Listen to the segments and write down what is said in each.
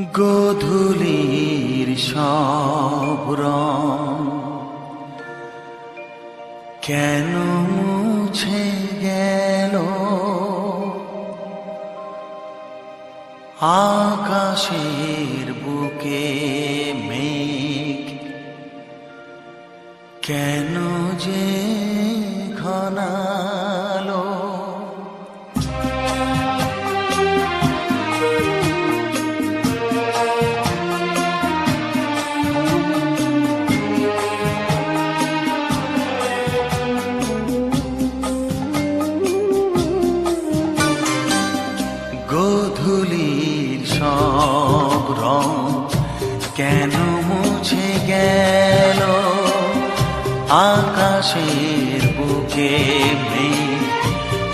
গোধূলির সব কেন মুছে গেল? আকাশের বুকে মেঘ। কেন যে মুছে গেল। আকাশের বুকে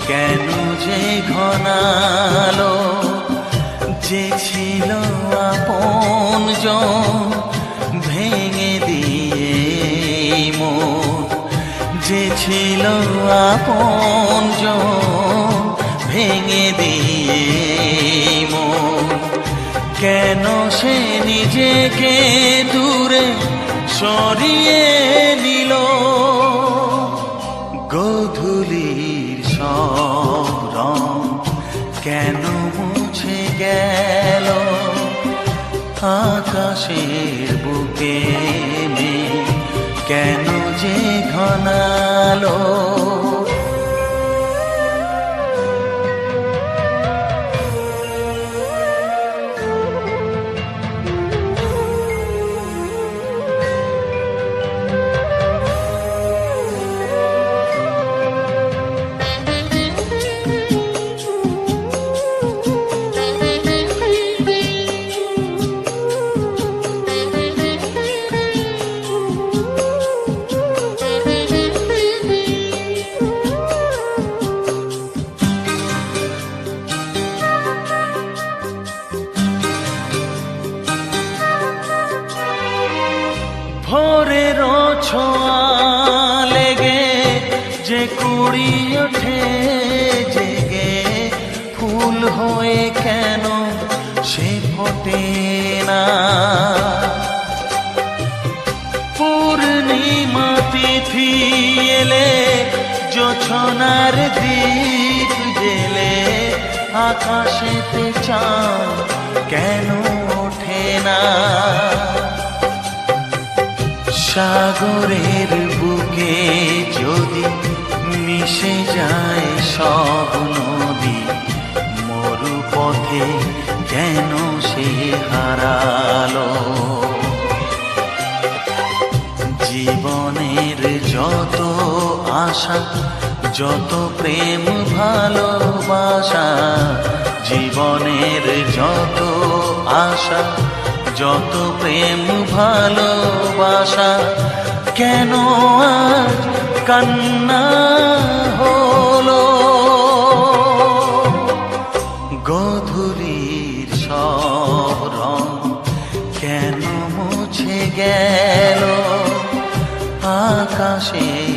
কেন যে ঘনালো? যে ছিল আপন ভেঙে দিয়ে মন। যে ছিল আপন ভেঙে দিয়ে কেন সে নিজেকে দূরে সরিয়ে নিল? গোধূলির সব রং কেন মুছে গেল? আকাশের বুকে মেঘ কেন যে ঘনালো? ছোঁয়া লেগে যে কুড়ি ওঠে জেগে, ফুল হয়ে কেন সে ফোটে না? পূর্ণিমা তিথি এলে, জোছনার দ্বীপ জেলে আকাশেতে চাঁদ কেন ওঠে না? সাগরের বুকে যদি মিশে যায় সব নদী মরু পথে কেন সে হারালো। জীবনের যত আশা, যত প্রেম ভালোবাসা, জীবনের যত আশা যত প্রেম ভালোবাসা কেন আজ কান্না হলো? গধূলির সব রং কেন মুছে গেল? আকাশের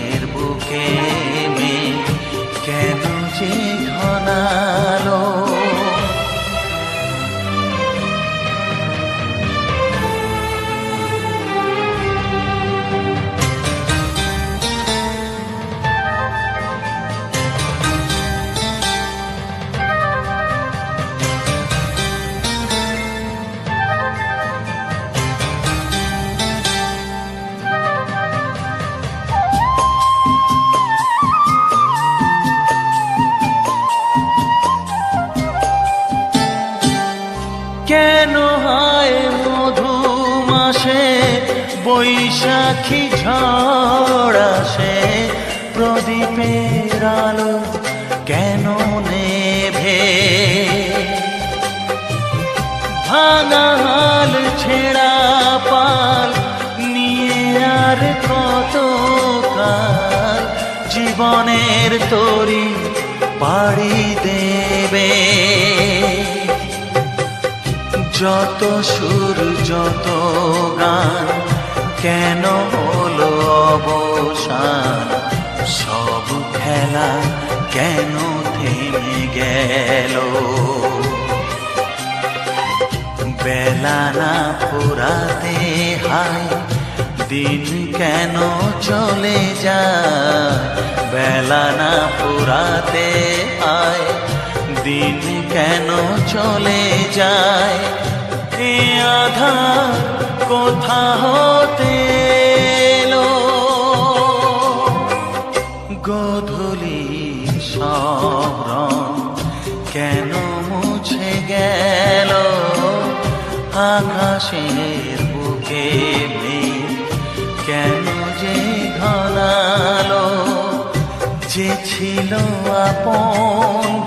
হয় মধু মাসে বৈশাখী ঝড় আসে। প্রদীপের আলো কেন নেভে? ভাঙাল ছেঁড়া পাল নিয়ে আর কত কাল জীবনের তরি পাড়ি দেবে। যত সুর, যত গান, কেন হলো অবসান? সব খেলা কেন থেমে গেল? বেলা না ফুরাতে হায়, দিন কেন চলে যায়? বেলা না ফুরাতে আয় দিন কেন চলে যায়? এ আধার কোথা হতে? গোধূলি সব কেন মুছে গেল? আকাশের বুকে কেন যে ঘনালো? যে ছিল আপন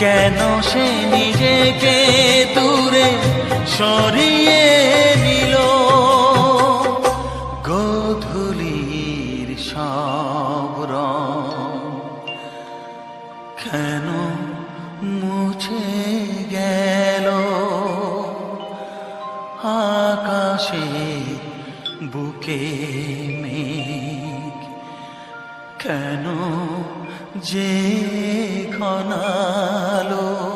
কেন সে নিজেকে দূরে সরিয়ে নিল? গোধূলির সব কেন মুছে গেল? আকাশে বুকে মেঘ কেন যে ঘনালো